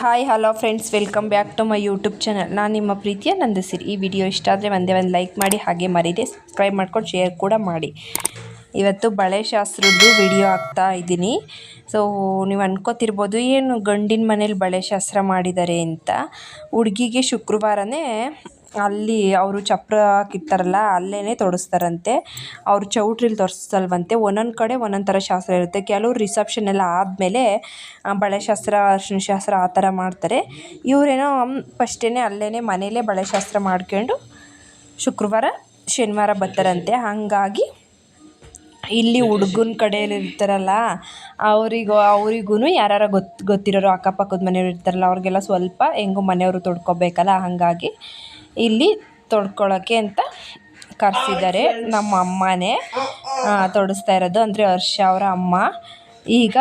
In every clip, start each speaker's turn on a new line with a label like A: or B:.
A: Hi hello friends welcome back to my YouTube channel ನಾನು ನಿಮ್ಮ ಪ್ರೀತಿಯ ನಂದಿಸಿರಿ. ಈ ವಿಡಿಯೋ ಇಷ್ಟ ಆದರೆ ಒಂದೇ ಒಂದು ಲೈಕ್ ಮಾಡಿ, ಹಾಗೆ ಮರೀದೆ ಸಬ್ಸ್ಕ್ರೈಬ್ ಮಾಡ್ಕೊಂಡು ಶೇರ್ ಕೂಡ ಮಾಡಿ. ಇವತ್ತು ಬಳೆ ಶಾಸ್ತ್ರದ್ದು ವಿಡಿಯೋ ಹಾಕ್ತಾ ಇದ್ದೀನಿ. ಸೊ ನೀವು ಅನ್ಕೋತಿರ್ಬೋದು ಏನು ಗಂಡಿನ ಮನೇಲಿ ಬಳೆ ಶಾಸ್ತ್ರ ಮಾಡಿದ್ದಾರೆ ಅಂತ. ಹುಡುಗಿಗೆ ಶುಕ್ರವಾರನೇ ಅಲ್ಲಿ ಅವರು ಚಪ್ರ ಹಾಕಿರ್ತಾರಲ್ಲ ಅಲ್ಲೇ ತೊಡಸ್ತಾರಂತೆ. ಅವ್ರು ಚೌಟ್ರಿಲಿ ತೊಡಸಲ್ವಂತೆ ಒಂದೊಂದು ಕಡೆ ಒಂದೊಂದು ಥರ ಶಾಸ್ತ್ರ ಇರುತ್ತೆ. ಕೆಲವ್ರು ರಿಸೆಪ್ಷನ್ ಎಲ್ಲ ಆದಮೇಲೆ ಬಳೆ ಶಾಸ್ತ್ರ ಅರ್ಶಿನ ಶಾಸ್ತ್ರ ಆ ಥರ ಮಾಡ್ತಾರೆ. ಇವರೇನೋ ಫಸ್ಟೇ ಅಲ್ಲೇ ಮನೆಯಲ್ಲೇ ಬಳೆ ಶಾಸ್ತ್ರ ಮಾಡ್ಕೊಂಡು ಶುಕ್ರವಾರ, ಶನಿವಾರ ಬರ್ತಾರಂತೆ. ಹಾಗಾಗಿ ಇಲ್ಲಿ ಹುಡುಗನ ಕಡೆಯಲ್ಲಿ ಇರ್ತಾರಲ್ಲ, ಅವರಿಗೂ ಅವರಿಗೂ ಯಾರ್ಯಾರ ಗೊತ್ತು ಗೊತ್ತಿರೋರು ಅಕ್ಕಪಕ್ಕದ ಮನೆಯವ್ರು ಇರ್ತಾರಲ್ಲ, ಅವ್ರಿಗೆಲ್ಲ ಸ್ವಲ್ಪ ಹೆಂಗೋ ಮನೆಯವರು ತೊಡ್ಕೊಬೇಕಲ್ಲ, ಹಾಗಾಗಿ ಇಲ್ಲಿ ತೊಡ್ಕೊಳ್ಳೋಕ್ಕೆ ಅಂತ ಕರೆಸಿದ್ದಾರೆ. ನಮ್ಮ ಅಮ್ಮನೇ ತೊಡಸ್ತಾ ಇರೋದು. ಅಂದರೆ ಹರ್ಷ ಅವರ ಅಮ್ಮ. ಈಗ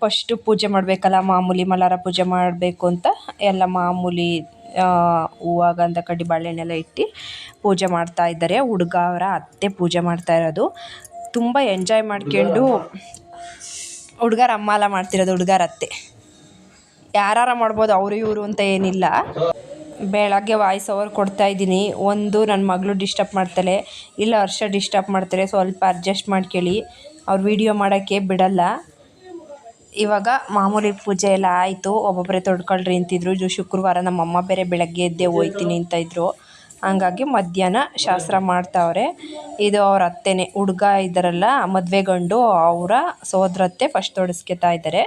A: ಫಸ್ಟು ಪೂಜೆ ಮಾಡಬೇಕಲ್ಲ, ಮಾಮೂಲಿ ಮಲಾರ ಪೂಜೆ ಮಾಡಬೇಕು ಅಂತ ಎಲ್ಲ ಮಾಮೂಲಿ ಹೂವು, ಗಂಧ, ಕಡ್ಡಿ, ಬಾಳೆಹಣ್ಣೆಲ್ಲ ಇಟ್ಟು ಪೂಜೆ ಮಾಡ್ತಾ ಇದ್ದಾರೆ. ಹುಡುಗ ಅವರ ಅತ್ತೆ ಪೂಜೆ ಮಾಡ್ತಾ ಇರೋದು. ತುಂಬ ಎಂಜಾಯ್ ಮಾಡ್ಕೊಂಡು ಹುಡುಗರ ಅಮ್ಮ ಎಲ್ಲ ಮಾಡ್ತಿರೋದು, ಹುಡುಗರ ಅತ್ತೆ. ಯಾರಾರ ಮಾಡ್ಬೋದು, ಅವರು, ಇವರು ಅಂತ ಏನಿಲ್ಲ. ಬೆಳಗ್ಗೆ ವಾಯ್ಸ್ ಓವರ್ ಕೊಡ್ತಾ ಇದ್ದೀನಿ. ಒಂದು ನನ್ನ ಮಗಳು ಡಿಸ್ಟರ್ಬ್ ಮಾಡ್ತಾಳೆ. ಇಲ್ಲ, ಹರ್ಷ ಡಿಸ್ಟರ್ಬ್ ಮಾಡ್ತಾರೆ ಸ್ವಲ್ಪ ಅಡ್ಜಸ್ಟ್ ಮಾಡ್ಕೊಳ್ಳಿ ಅವ್ರು ವೀಡಿಯೋ ಮಾಡೋಕ್ಕೆ ಬಿಡಲ್ಲ. ಇವಾಗ ಮಾಮೂಲಿ ಪೂಜೆ ಎಲ್ಲ ಆಯಿತು. ಒಬ್ಬೊಬ್ಬರೇ ತೊಡ್ಕೊಳ್ರಿ ಅಂತಿದ್ರು. ಇದು ಶುಕ್ರವಾರ ನಮ್ಮಮ್ಮ ಬೇರೆ ಬೆಳಗ್ಗೆ ಎದ್ದೆ ಹೋಯ್ತೀನಿ ಅಂತ ಇದ್ರು. ಹಂಗಾಗಿ ಮಧ್ಯಾಹ್ನ ಶಾಸ್ತ್ರ ಮಾಡ್ತಾವ್ರೆ. ಇದು ಅವ್ರ ಅತ್ತೆನೇ ಹುಡುಗ ಇದ್ದಾರಲ್ಲ ಮದುವೆಗೊಂಡು ಅವರ ಸೋದರತ್ತೆ ಫಸ್ಟ್ ತೊಡಸ್ಕೊತಾ ಇದ್ದಾರೆ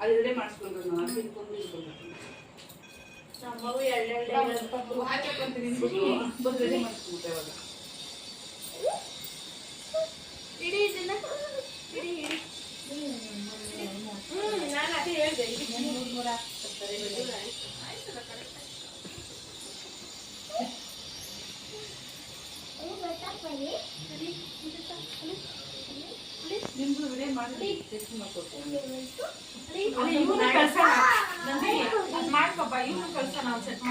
B: ಅದು ರೆಡಿ ಮಾಡಿಸ್ಕೊಂಡು ನಾನು ತಿನ್ಕೊಂಡು ಅವಾಗ ಇವ್ನು ಸೆಟ್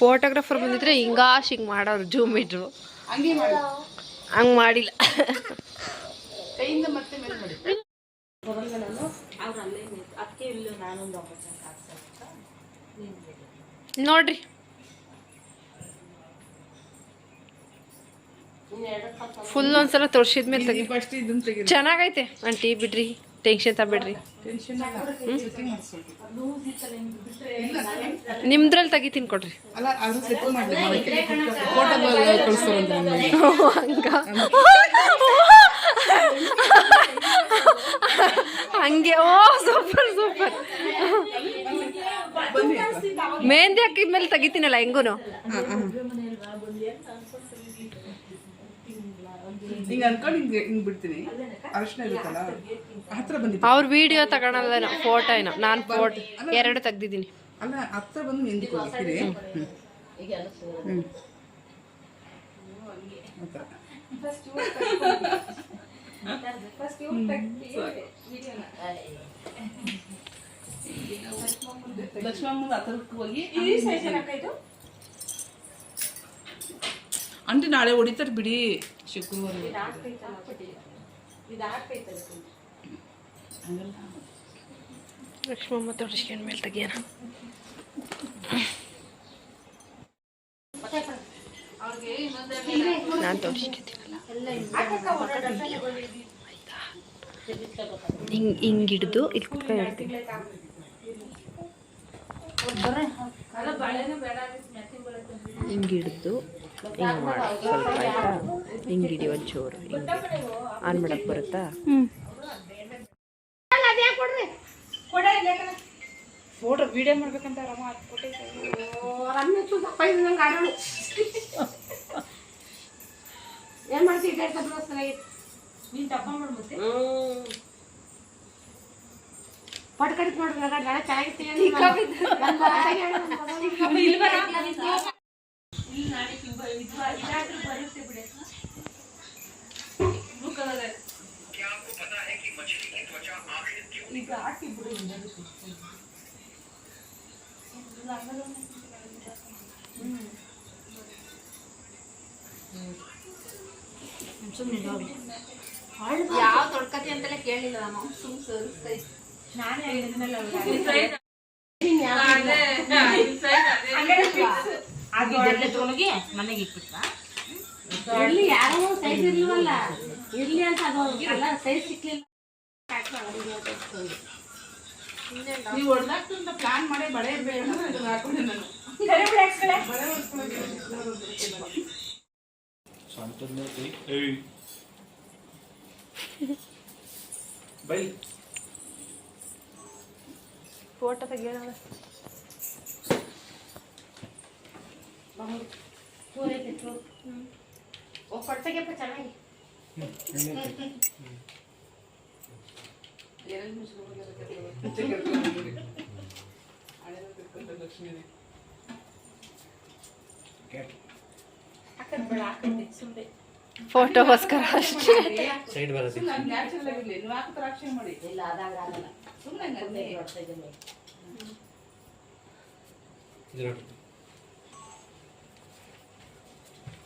A: ಫೋಟೋಗ್ರಾಫರ್ ಬಂದಿದ್ರೆ ಹಿಂಗಾಶ್ ಹಿಂಗೆ ಮಾಡೋರು ಜೂಮ್ ಇಟ್ರು
B: ಹಂಗೆ ಮಾಡಿ
A: ಹಂಗೆ ಮಾಡಿಲ್ಲ.
B: ಕೈಯಿಂದ ಮತ್ತೆ ಮೇಲೆ ಮಾಡಿ.
A: ನೋಡ್ರಿ. ಫುಲ್ ಒಂದ್ಸಲ ತೋರ್ಸಿದ್ಮೇಲೆ ತೆಗಿ. ಚೆನ್ನಾಗೈತೆ. ಆಂಟಿ ಬಿಡ್ರಿ. ಟೆನ್ಷನ್ ತಗಬೇಡ್ರಿ. ನಿಮ್ದ್ರಲ್ಲಿ ತೆಗಿತೀನಿ ಕೊಡ್ರಿ ಹಂಗ. ಹಂಗೆ ಓ ಸೂಪರ್ ಸೂಪರ್ ಮೆಹಂದಿ ಹಾಕಿದ್ಮೇಲೆ ತೆಗಿತೀನಲ್ಲ ಹೆಂಗೂನು?
B: ಹಿಂಗೆ ಅನ್ಕೊಂಡು ಹಿಂಗೆ ಹಿಂಗೆ ಬಿಡ್ತೀನಿ. ಅರಿಶಿನ ಇರುತ್ತಲ್ಲ ಹತ್ರ ಬಂದಿತ್ತು
A: ಅವ್ರ ವಿಡಿಯೋ ತಗೊಳಲ್ಲ ಫೋಟೋ ಏನೋ ನಾನು ಫೋಟೋ ಎರಡು ತೆಗ್ದಿದ್ದೀನಿ.
B: ಅಲ್ಲ ಹತ್ರ ಬಂದು ಮೆಹಂದಿ ಕೊಡ್ತೀರಿ ಹ್ಞೂ ಹ್ಞೂ ಆ ಥರ ಲಕ್ಷ್ಮಮ್ಮನ ಹತ್ರಕ್ಕೆ ಹೋಗಿ ಅಂಟಿ ನಾಳೆ ಹೊಡಿತಾರೆ ಬಿಡಿ ಶುಕ್ರವಾರ
A: ಲಕ್ಷ್ಮಮ್ಮ ತೋರಿಸ್ಕೊಂಡ್ ಮೇಲೆ ತೆಗಿಯೋಣ. ನಾನು ತೋರಿಸ್ಕೊತೀನಲ್ಲ. ಹಿಂಗೆ ಹಿಂಗೆ ಹಿಡ್ದು ಇಲ್ಲಿ ಕುತ್ಕೊಂಡು ಹೇಳ್ತೀನಿ ಹಿಂಗೆ ಹಿಡ್ದು ಹಿಂಗೆ ಮಾಡಿ. ಸ್ವಲ್ಪ ಆಯ್ತಾ? ಹಿಂಗೆ ಹಿಡಿ ಒಂಚೂರು ಹಿಂಗೆ ಆನ್ ಮಾಡಕ್ಕೆ ಬರುತ್ತಾ?
B: ಫೋಟೋ ವಿಡಿಯೋ ಮಾಡ್ಬೇಕಂತ
C: ಏನ್ ಮಾಡ್ತೀವಿ
B: ನೀನು ಮಾಡ್ಬಿಟ್ಟೆ
C: ಪಟ್ ಕಡಿತ್ ಮಾಡ್ರಿ ಬ್ಲೂ ಕಲರ್
B: ಈಗ ಹಾಕಿ ಬಿಡು ಯಾವ ತೊಡ್ಕತಿ ಅಂತೆಲ್ಲ ಕೇಳಿಲ್ಲ ನಾನು ಸುಮ್ ಸರಿಸ್ತಾ ಇದ್ದೆ.
C: ನಾನೇ ಇರ್ಲಿ ಯಾರೋ ಸೈಜ್ ಇರ್ಲಿವಲ್ಲ ಇರ್ಲಿ ಅಂತ ಅದು ಅಲ್ಲ ಸೈಜ್ ಸಿಕ್ಲಿಲ್ಲ.
B: ನೀವು ಪ್ಲಾನ್ ಮಾಡಿ ಬಳೆ ಬೇಡ ಅಂತ ಹಾಕೊಂಡೆ ನಾನು.
D: ಬೈ.
A: ಫೋಟೋ ತೆಗಿಯೋಣ.
C: ಹಾಕದ್ ಬೇಡ ಹಾಕೈತಿ ಸುಮ್ಮನೆ
A: ಫೋಟೋಗೋಸ್ಕರ ಅಷ್ಟೇ
D: ಸೈಡ್ ಬರೋದು
B: ನಾನು ನ್ಯಾಚುರಲ್ ಆಗಿರ್ಲಿ ನೀವು ಹಾಕಿದ್ರೆ ಆಕ್ಷನ್ ಮಾಡಿ
C: ಇಲ್ಲ ಅದಾಗ ಆಗಲ್ಲ
B: ಸುಮ್ಮನೆ ಹಂಗಂದ್ರೆ
C: ಕೊಡ್ತಾ ಇದ್ದೀನಿ
D: ಇದು ನೋಡಿ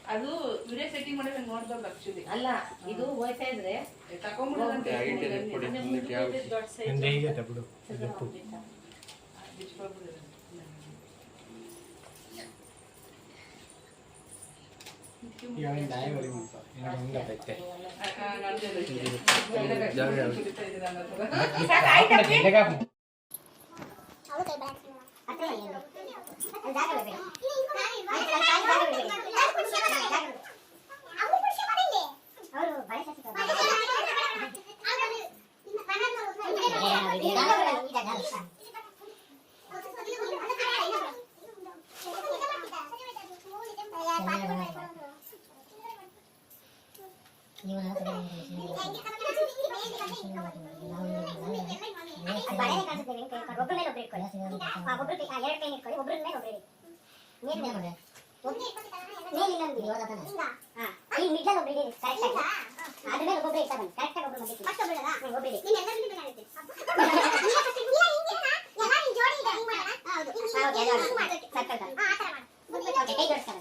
B: ಅದು ವಿಡಿಯೋ ಸೆಟ್ಟಿಂಗ್ ಮಾಡಿದ್ರೆ ನೋಡ್ದಾಗ ಆಕ್ಚುಲಿ
C: ಅಲ್ಲ ಇದು ಹೋಯ್ತಾ ಇದ್ರೆ
B: ತಗೊಂಡ್ಬಿಡೋದಂತ
D: ಕೊಡಿ
C: ಅಂದ್ರೆ ಮುಂದೆ ಹೋಗಿದ್ದು ದೊಡ್ಡ size
D: ಅಂದ್ರೆ ಈಗ ಬಿಡು
C: ಸ್ವಲ್ಪ ಹೋಗ್ಬಿಟ್ಟ.
D: ಈಗ ದಾಯ ಬರಿ ಅಂತ ಏನಾದ್ರು ಹಂಗಾಗೈತೆ
E: ಒಬ್ಬರ ಮೇಲೆ ಒಬ್ರು ಇಟ್ಕೊಳ್ಳಿ ಒಬ್ರು ಎರಡು ಕೈ ಇಟ್ಕೊಳ್ಳಿ ಒಬ್ರ ಮೇಲೆ ಒಬ್ರು ಇಡಿ ಹಾ ಈ ಮಿಡ್ಲಲ್ಲಿ ಒಬ್ರು ಇಡಿ ಕರೆಕ್ಟ್ ಆಗಿ ಅದ್ರ ಮೇಲೆ ಒಬ್ಬೊಬ್ರು ಇರ್ತಾ ಬನ್ನಿ ಕರೆಕ್ಟ್ ಆಗಿ ಒಬ್ರು ಮಧ್ಯಕ್ಕೆ ಫಸ್ಟ್ ಒಬ್ರು ಹ್ಮ್ ಒಬ್ರು ಇಡಿ ಸರ್ಕಲ್ ಓಕೆ ಕೈ ಜೋಡಿಸ್ತಾರೆ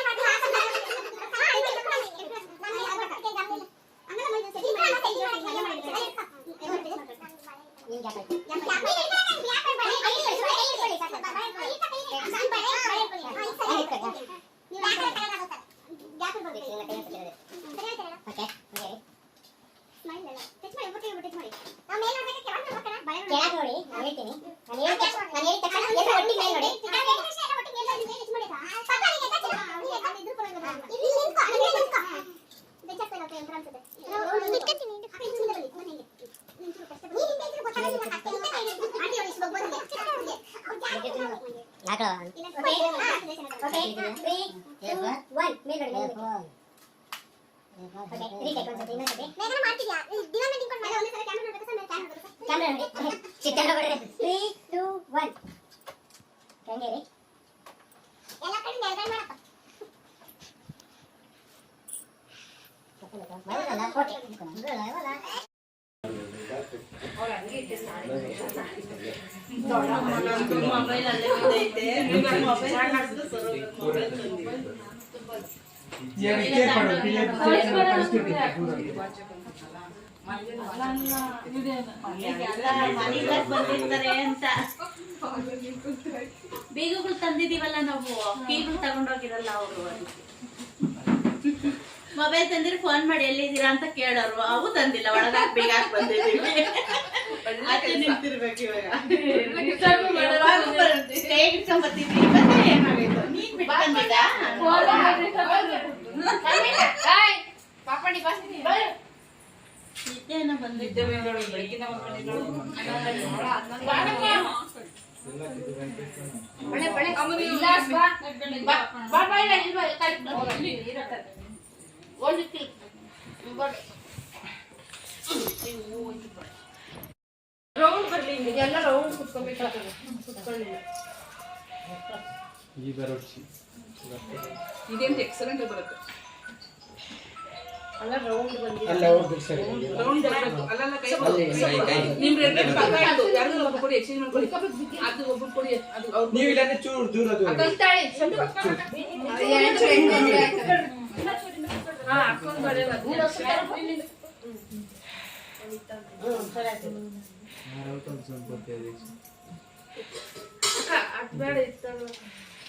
E: ಓಕೆ ಕೆಳಗೆ ನೋಡಿ ನಾನು ಹೇಳ್ತೀನಿ ನಾನು ಹೇಳಿದ ತಕ್ಷಣ ನಾನು ಹೇಳಿದ ತಕ್ಷಣ ಎಲ್ಲರೂ ಒಟ್ಟಿಗೆ ಮೇಲೆ ನೋಡಿ ಯಾಕೋ okay okay three two one ಮೇಲೆ ನೋಡಿ ಓಕೆ ರೀಟೇಕ್ ಒಂದ್ಸತಿ ಇನ್ನೊಂದ್ಸತಿ ಕ್ಯಾಮೆರಾ ನೋಡಿ ಚಿತ್ರ ಹೊಡೆದ್ರೆ ತ್ರೀ ಟೂ ಒನ್ ಹೆಂಗೆ ರೀ ಎಲ್ಲ ಕಡೆ ಮಾಡಪ್ಪ ಬರೋದಲ್ಲ ಓಕೆ ಬರೋಲ್ಲ
B: ಮೊಬೈಲ್ ಅಲ್ಲೇ ಬಿದ್ದೈತೆ ಮೊಬೈಲ್
F: ಅಂತ ಬೀಗಗಳು ತಂದಿದೀವಲ್ಲ ನಾವು ಕೀಗಳು ತಗೊಂಡೋಗಿರಲ್ಲ ಅವರು ಮೊಬೈಲ್ ತಂದಿರಿ ಫೋನ್ ಮಾಡಿ ಎಲ್ಲಿದ್ದೀರಾ ಅಂತ ಕೇಳೋರು. ಅವು ತಂದಿಲ್ಲ ಒಳಗಾಗ ಬೀಗ ಬಂದಿದ್ದೀವಿ. ಅತ್ತೆ ನಿಂತಿರ್ಬೇಕು ಇವಾಗ. ಇವಾಗ ಬರುತ್ತೆ. ಕೈ ಹಿಡ್ಕೊಂಡ್ ಬರ್ತಿದ್ವಿ ಮತ್ತೆ ಏನಾಗೈತು
B: ರೌಂಡ್ ಬರ್ಲಿ ಎಲ್ಲ ರೌಂಡ್ ಕುತ್ಕೊಬೇಕಾಗ್ತದೆ ಕುತ್ಕೊಳ್ಳಿಲ್ಲ
D: ಈ ಬರೋಡ್ಸಿ
B: ಇದೇಂತ ಎಕ್ಸಲೆಂಟ್ ಬರುತ್ತೆ. ಅಲ್ಲ ರೌಂಡ್ ಬಂದಿದೆ.
D: ಅಲ್ಲ ರೌಂಡ್ ಸರಿ
B: ರೌಂಡ್ ಬರಬೇಕು ಅಲ್ಲಲ್ಲ ಕೈ
D: ಅಲ್ಲಿ ಕೈ ಕೈ
B: ನಿಮ್ ರೆಡ್ ಪಕ್ಕ ಇಟ್ಟು ಯಾರಿಗೂ ಒಬ್ಬ ಕೊಡಿ ಎಕ್ಸ್ಚೇಂಜ್ ಮಾಡ್ಕೊಳ್ಳಿ. ಅದು ಒಬ್ಬ ಕೊಡಿ ಅದು ಅವ್ರು
D: ನೀವು ಇಲ್ಲ ಚೂರು ದೂರ
B: ಹಾ ಅದ್ ಬೇಡ ಇತ್ತಲ್ಲ
D: ಯಾ ಮುಟ್ಟ ಕೈ
A: ಚೆನ್ನಾಗೈತೆ
B: ಅಲ್ಲ ಕಮ್ಮಿ ಬರೇ ಅದು ಕೊಡಕ ಅದೇ ಬಂದ್ರು ಬಂದಿರ್ಬೇಕು ಅಜ್ಜಿ ಆ ಬಂದ ಬಂದ ಒಂದ್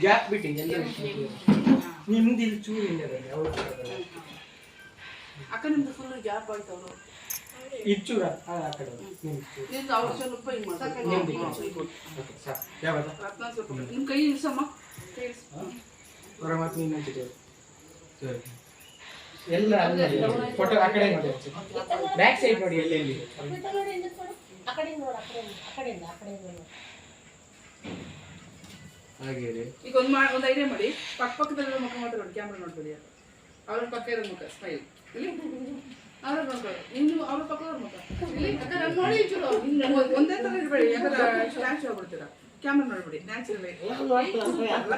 D: ಗ್ಯಾಪ್ ಬಿಟ್ಟು ನಿಮ್ದು ಇಲ್ಲಿ ಚೂರು
B: ಅಕ್ಕ ನಿಮ್ದು ಫುಲ್ ಗ್ಯಾಪ್ ಆಯ್ತು
D: ಇದು ಚೂರ ಆ ಆ ಕಡೆ ನಿಮ್ದು ಚೂರು
B: ನಿಮ್ದು ಅವ್ರ ಸ್ವಲ್ಪ ಹಿಂಗ್ ಮಾಡ್ತಾರೆ
D: ನಿಮ್ದು ಓಕೆ ಸಾಕು ಯಾವಾಗ
B: ರತ್ನ ಸ್ವಲ್ಪ ನಿಮ್ ಕೈ ಇಳ್ಸಮ್ಮ.
D: ಮಾತು ನೀನು ಎಲ್ಲ ಫೋಟೋ ಆ ಕಡೆ ನೋಡಿ ಬ್ಯಾಕ್ ಸೈಡ್ ನೋಡಿ ಎಲ್ಲೆಲ್ಲಿ
C: ಆ ಕಡೆ ನೋಡು ಆ ಕಡೆ ಆ ಕಡೆಯಿಂದ ಆ ಕಡೆ ನೋಡು
D: ಹಾಗೆ.
B: ಈಗ ಒಂದು ಮಾಡಿ ಒಂದ್ ಐಡಿಯಾ ಮಾಡಿ. ಪಕ್ಕ ಪಕ್ಕದಲ್ಲಿರೋ ಮುಖ ಮಾತ್ರ ನೋಡಿ ಕ್ಯಾಮ್ರಾ ನೋಡ್ಬೇಡಿ ಅವ್ರ ಪಕ್ಕ ಇರೋ ಮುಖ ಸ್ಮೈಲ್ ಇಲ್ಲಿ? ಅವ್ರ ಇನ್ನು ಅವ್ರ ಪಕ್ಕದವ್ರ ಇಲ್ಲಿ ಯಾಕಂದ್ರೆ ನಾನ್ ನೋಡಿ ಚೂರು ಒಂದೇ ತರ ಇರಬೇಡಿ ಯಾಕಂದ್ರೆ ಸ್ಟ್ಯಾಚ್ ಆಗ್ಬಿಡ್ತೀರಾ. ಕ್ಯಾಮ್ರಾ ನೋಡ್ಬಿಡಿ ನ್ಯಾಚುರಲ್ ಅಲ್ಲ.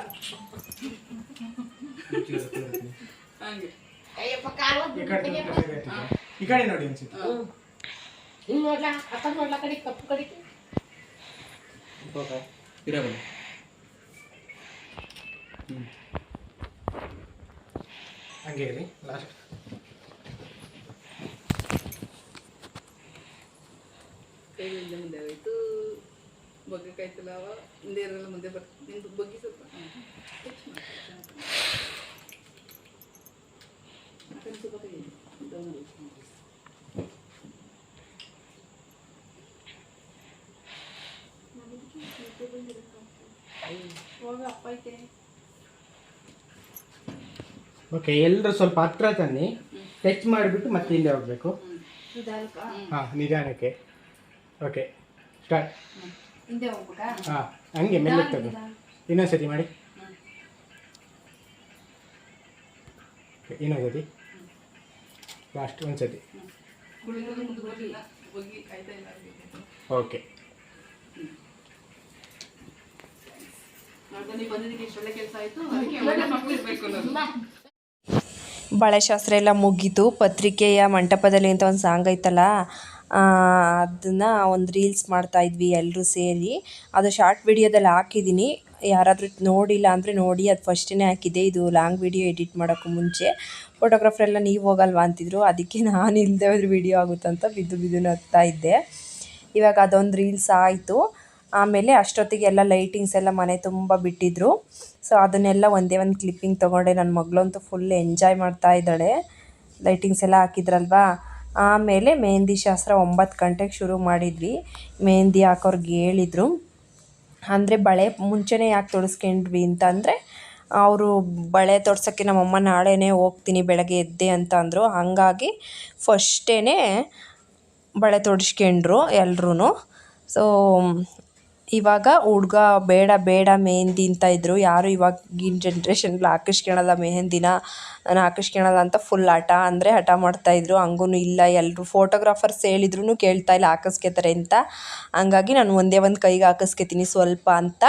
B: ಹಂಗೆ.
D: ಈ ಕಡೆ ನೋಡಿ, ಅನ್ಸುತ್ತೆ
C: ಹಿಂಗ್ ನೋಡ್ಲಾ ಅಕ್ಕ ನೋಡ್ಲಾ ಕಡೆ ಕಪ್ಪು ಕಡೆ.
D: ಇರಬಲ್ಲ ಹಂಗೆ ಇರಿ ಲಾಸ್ಟ್
B: ಕೈಗಳಿಂದ ಮುಂದೆ ಹೋಯಿತು ಬಗ್ಗೆ ಕಾಯ್ತಲ್ಲ ಅವ ಮುಂದೆ ಇರಲ್ಲ ಮುಂದೆ ಬರ್ತೀನಿ ನಿಮ್ದು ಬಗ್ಗೆ ಸ್ವಲ್ಪ. ಸ್ವಲ್ಪ ಕೈ
D: ಓಕೆ ಎಲ್ಲರೂ ಸ್ವಲ್ಪ ಹತ್ರ ತನ್ನಿ. ಟಚ್ ಮಾಡಿಬಿಟ್ಟು ಮತ್ತೆ ಹಿಂದೆ ಹೋಗ್ಬೇಕು. ಹಾಂ ನಿಧಾನಕ್ಕೆ. ಓಕೆ ಸ್ಟಾರ್ಟ್
B: ಹಿಂದೆ ಹೋಗ್ಬೇಕಾ?
D: ಹಾಂ ಹಂಗೆ ಮೆಲ್ಲಗೆ ಇನ್ನೊಂದು ಇನ್ನೊಂದ್ಸತಿ ಮಾಡಿ. ಇನ್ನೊಂದು ಇನ್ನೊಂದ್ಸತಿ ಲಾಸ್ಟ್ ಒಂದ್ಸತಿ
B: ಸತಿ.
D: ಓಕೆ.
B: ಬಳೆ
A: ಬಳೆಶಾಸ್ತ್ರ ಎಲ್ಲ ಮುಗೀತು. ಪತ್ರಿಕೆಯ ಮಂಟಪದಲ್ಲಿ ಅಂತ ಒಂದು ಸಾಂಗ್ ಐತಲ್ಲ ಅದನ್ನು ಒಂದು ರೀಲ್ಸ್ ಮಾಡ್ತಾ ಇದ್ವಿ ಎಲ್ಲರೂ ಸೇರಿ. ಅದು ಶಾರ್ಟ್ ವಿಡಿಯೋದಲ್ಲಿ ಹಾಕಿದ್ದೀನಿ ಯಾರಾದರೂ ನೋಡಿಲ್ಲ ಅಂದರೆ ನೋಡಿ, ಅದು ಫಸ್ಟೇ ಹಾಕಿದ್ದೆ ಇದು ಲಾಂಗ್ ವಿಡಿಯೋ ಎಡಿಟ್ ಮಾಡೋಕ್ಕೂ ಮುಂಚೆ. ಫೋಟೋಗ್ರಾಫರ್ ಎಲ್ಲ, ನೀವು ಹೋಗಲ್ವಾ? ಅಂತಿದ್ರು. ಅದಕ್ಕೆ ನಾನು ಇಲ್ಲದೆ ಹೋದ್ರೆ ವಿಡಿಯೋ ಆಗುತ್ತಂತ ಬಿದ್ದು ಬಿದ್ದು ನಗ್ತಾ ಇದ್ದೆ. ಇವಾಗ ಅದೊಂದು ರೀಲ್ಸ್ ಆಯಿತು. ಆಮೇಲೆ ಅಷ್ಟೊತ್ತಿಗೆ ಎಲ್ಲ ಲೈಟಿಂಗ್ಸ್ ಎಲ್ಲ ಮನೆ ತುಂಬ ಬಿಟ್ಟಿದ್ರು. ಸೊ ಅದನ್ನೆಲ್ಲ ಒಂದೇ ಒಂದು ಕ್ಲಿಪ್ಪಿಂಗ್ ತೊಗೊಂಡೆ. ನನ್ನ ಮಗಳಂತೂ ಫುಲ್ ಎಂಜಾಯ್ ಮಾಡ್ತಾ ಇದ್ದಾಳೆ. ಲೈಟಿಂಗ್ಸ್ ಎಲ್ಲ ಹಾಕಿದ್ರಲ್ವಾ? ಆಮೇಲೆ ಮೆಹಂದಿ ಶಾಸ್ತ್ರ ಒಂಬತ್ತು ಗಂಟೆಗೆ ಶುರು ಮಾಡಿದ್ವಿ. ಮೆಹಂದಿ ಹಾಕೋರ್ಗೆ ಹೇಳಿದರು. ಅಂದರೆ ಬಳೆ ಮುಂಚೆನೇ ಯಾಕೆ ತೊಡಸ್ಕೊಂಡ್ವಿ ಅಂತಂದರೆ, ಅವರು ಬಳೆ ತೊಡ್ಸೋಕ್ಕೆ ನಮ್ಮಮ್ಮ ನಾಳೆನೇ ಹೋಗ್ತೀನಿ, ಬೆಳಗ್ಗೆ ಎದ್ದೆ ಅಂತ ಅಂದರು. ಹಾಗಾಗಿ ಫಸ್ಟೇ ಬಳೆ ತೊಡಿಸ್ಕೊಂಡ್ರು ಎಲ್ರೂ ಸೊ ಇವಾಗ ಹುಡ್ಗ ಬೇಡ ಬೇಡ ಮೆಹೆಂದಿ ಅಂತ ಇದ್ದರು ಯಾರು ಇವಾಗಿನ ಜನ್ರೇಷನ್ಲಿ ಹಾಕಿಸ್ಕೊಳಲ್ಲ ಮೆಹೆಂದಿನ, ನಾನು ಹಾಕಿಸ್ಕೊಳಲ್ಲ ಅಂತ ಫುಲ್ ಹಠ ಅಂದರೆ ಹಠ ಮಾಡ್ತಾಯಿದ್ರು ಹಂಗೂ ಇಲ್ಲ ಎಲ್ಲರೂ ಫೋಟೋಗ್ರಾಫರ್ಸ್ ಹೇಳಿದ್ರು ಕೇಳ್ತಾ ಇಲ್ಲ ಹಾಕಿಸ್ಕೊತಾರೆ ಅಂತ. ಹಂಗಾಗಿ ನಾನು ಒಂದೇ ಒಂದು ಕೈಗೆ ಹಾಕಿಸ್ಕೊತೀನಿ ಸ್ವಲ್ಪ ಅಂತ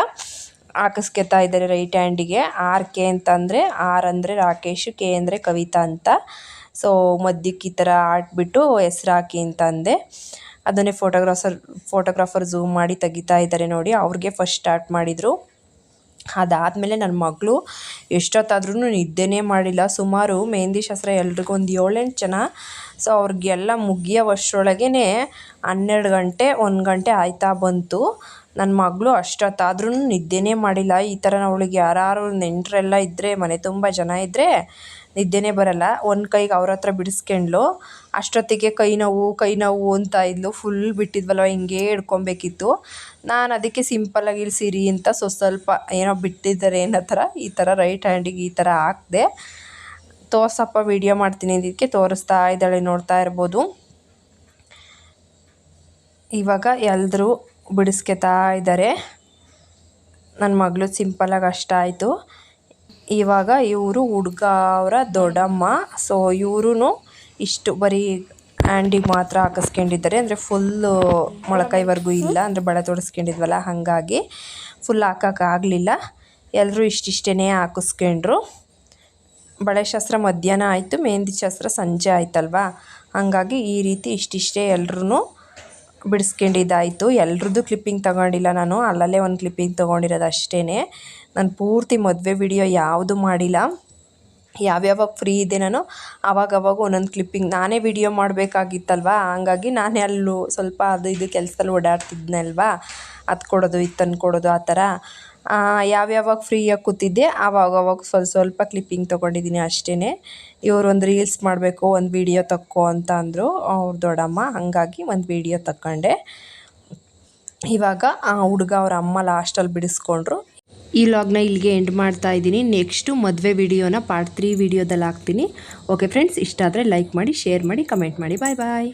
A: ಹಾಕಿಸ್ಕೊತಾ ಇದ್ದಾರೆ ರೈಟ್ ಹ್ಯಾಂಡಿಗೆ ಆರ್ ಕೆ ಅಂತಂದರೆ ಆರ್ ಅಂದರೆ ರಾಕೇಶ್, ಕೆ ಅಂದರೆ ಕವಿತಾ ಅಂತ. ಸೊ ಮಧ್ಯಕ್ಕೆ ಈ ಥರ ಆಟ್ಬಿಟ್ಟು ಹೆಸ್ರು ಹಾಕಿ ಅಂತ ಅಂದೆ ಅದನ್ನೇ ಫೋಟೋಗ್ರಾಫರ್ ಫೋಟೋಗ್ರಾಫರ್ ಝೂಮ್ ಮಾಡಿ ತೆಗಿತಾ ಇದ್ದಾರೆ ನೋಡಿ. ಅವ್ರಿಗೆ ಫಸ್ಟ್ ಸ್ಟಾರ್ಟ್ ಮಾಡಿದರು. ಅದಾದಮೇಲೆ ನನ್ನ ಮಗಳು ಎಷ್ಟೊತ್ತಾದ್ರೂ ನಿದ್ದೆನೇ ಮಾಡಿಲ್ಲ. ಸುಮಾರು ಮೆಹಂದಿ ಶಾಸ್ತ್ರ ಎಲ್ರಿಗೂ ಒಂದು ಏಳೆಂಟು ಜನ. ಸೊ ಅವ್ರಿಗೆಲ್ಲ ಮುಗಿಯೋವಷ್ಟರೊಳಗೇ ಹನ್ನೆರಡು ಗಂಟೆ, ಒಂದು ಗಂಟೆ ಆಯ್ತಾ ಬಂತು. ನನ್ನ ಮಗಳು ಅಷ್ಟೊತ್ತಾದ್ರೂ ನಿದ್ದೆನೇ ಮಾಡಿಲ್ಲ. ಈ ಥರ ಅವಳಿಗೆ ಯಾರು ನೆಂಟರೆಲ್ಲ ಇದ್ದರೆ ಮನೆ ತುಂಬ ಜನ ಇದ್ದರೆ ನಿದ್ದೆನೇ ಬರಲ್ಲ. ಒಂದು ಕೈಗೆ ಅವ್ರ ಹತ್ರ ಬಿಡಿಸ್ಕೊಂಡ್ಲು, ಅಷ್ಟೊತ್ತಿಗೆ ಕೈ ನೋವು ಕೈ ನೋವು ಅಂತ ಇದ್ಲು. ಫುಲ್ ಬಿಟ್ಟಿದ್ವಲ್ವ, ಹಿಂಗೇ ಹಿಡ್ಕೊಬೇಕಿತ್ತು. ನಾನು ಅದಕ್ಕೆ ಸಿಂಪಲ್ಲಾಗಿ ಇಲ್ಲಿ ಸಿರಿ ಅಂತ ಸೊ, ಸ್ವಲ್ಪ ಏನೋ ಬಿಟ್ಟಿದ್ದಾರೆ ಏನೋ ಥರ ಈ ಥರ ರೈಟ್ ಹ್ಯಾಂಡಿಗೆ ಈ ಥರ ಹಾಕ್ದೆ, ತೋರ್ಸಪ್ಪ ವಿಡಿಯೋ ಮಾಡ್ತೀನಿ ಇದಕ್ಕೆ ತೋರಿಸ್ತಾ ಇದ್ದಾಳೆ ನೋಡ್ತಾ ಇರ್ಬೋದು. ಇವಾಗ ಎಲ್ಲರೂ ಬಿಡಿಸ್ಕೊತಾ ಇದ್ದಾರೆ ನನ್ನ ಮಗಳು ಸಿಂಪಲಾಗಿ ಅಷ್ಟ ಆಯಿತು ಇವಾಗ ಇವರು ಹುಡುಗ ಅವರ ದೊಡ್ಡಮ್ಮ. ಸೊ ಇವರೂ ಇಷ್ಟು ಬರೀ ಹ್ಯಾಂಡಿಗೆ ಮಾತ್ರ ಹಾಕಿಸ್ಕೊಂಡಿದ್ದಾರೆ. ಅಂದರೆ ಫುಲ್ಲು ಮೊಳಕೈವರೆಗೂ ಇಲ್ಲ, ಅಂದರೆ ಬಳೆ ತೊಡಸ್ಕೊಂಡಿದ್ವಲ್ಲ, ಹಾಗಾಗಿ ಫುಲ್ ಹಾಕೋಕ್ಕಾಗಲಿಲ್ಲ ಎಲ್ಲರೂ ಇಷ್ಟಿಷ್ಟೇ ಹಾಕಿಸ್ಕೊಂಡ್ರು. ಬಳೆ ಶಾಸ್ತ್ರ ಮಧ್ಯಾಹ್ನ ಆಯಿತು, ಮೆಹಂದಿ ಶಾಸ್ತ್ರ ಸಂಜೆ ಆಯ್ತಲ್ವಾ? ಹಾಗಾಗಿ ಈ ರೀತಿ ಇಷ್ಟಿಷ್ಟೇ ಎಲ್ಲರೂ ಬಿಡಿಸ್ಕೊಂಡಿದ್ದಾಯಿತು. ಎಲ್ರದ್ದು ಕ್ಲಿಪ್ಪಿಂಗ್ ತಗೊಂಡಿಲ್ಲ ನಾನು. ಅಲ್ಲಲ್ಲೇ ಒಂದು ಕ್ಲಿಪ್ಪಿಂಗ್ ತೊಗೊಂಡಿರೋದು ಅಷ್ಟೇ ನಾನು ಪೂರ್ತಿ ಮದುವೆ ವಿಡಿಯೋ ಯಾವುದು ಮಾಡಿಲ್ಲ. ಯಾವ್ಯಾವಾಗ ಫ್ರೀ ಇದೆ ನಾನು ಆವಾಗವಾಗ ಒಂದೊಂದು ಕ್ಲಿಪ್ಪಿಂಗ್ ನಾನೇ ವಿಡಿಯೋ ಮಾಡಬೇಕಾಗಿತ್ತಲ್ವ? ಹಂಗಾಗಿ ನಾನೇ ಅಲ್ಲೂ ಸ್ವಲ್ಪ ಅದು ಇದು ಕೆಲಸದಲ್ಲಿ ಓಡಾಡ್ತಿದ್ನಲ್ವಾ ಅದು ಕೊಡೋದು, ಇದು ತಂದು ಕೊಡೋದು ಆ ಥರ. ಯಾವ್ಯಾವಾಗ ಫ್ರೀಯಾಗಿ ಕೂತಿದ್ದೆ ಆವಾಗವಾಗ ಸ್ವಲ್ಪ ಸ್ವಲ್ಪ ಕ್ಲಿಪ್ಪಿಂಗ್ ತೊಗೊಂಡಿದ್ದೀನಿ ಅಷ್ಟೇ ಇವರು ಒಂದು ರೀಲ್ಸ್ ಮಾಡಬೇಕು, ಒಂದು ವಿಡಿಯೋ ತಕ್ಕೋ ಅಂತ ಅಂದರು ಅವ್ರ ದೊಡ್ಡಮ್ಮ. ಹಾಗಾಗಿ ಒಂದು ವಿಡಿಯೋ ತಕ್ಕೊಂಡೆ ಇವಾಗ ಆ ಹುಡುಗ ಅವ್ರ ಅಮ್ಮ ಲಾಸ್ಟಲ್ಲಿ ಬಿಡಿಸ್ಕೊಂಡ್ರು. ಈ ಲಾಗ್ನ ಇಲ್ಲಿಗೆ ಎಂಡ್ ಮಾಡ್ತಾ ಇದ್ದೀನಿ. ನೆಕ್ಸ್ಟು ಮದುವೆ ವಿಡಿಯೋನ ಪಾರ್ಟ್ ತ್ರೀ ವಿಡಿಯೋದಲ್ಲಿ ಹಾಕ್ತೀನಿ. ಓಕೆ ಫ್ರೆಂಡ್ಸ್ ಇಷ್ಟ ಆದರೆ ಲೈಕ್ ಮಾಡಿ ಶೇರ್ ಮಾಡಿ ಕಮೆಂಟ್ ಮಾಡಿ. ಬಾಯ್ ಬಾಯ್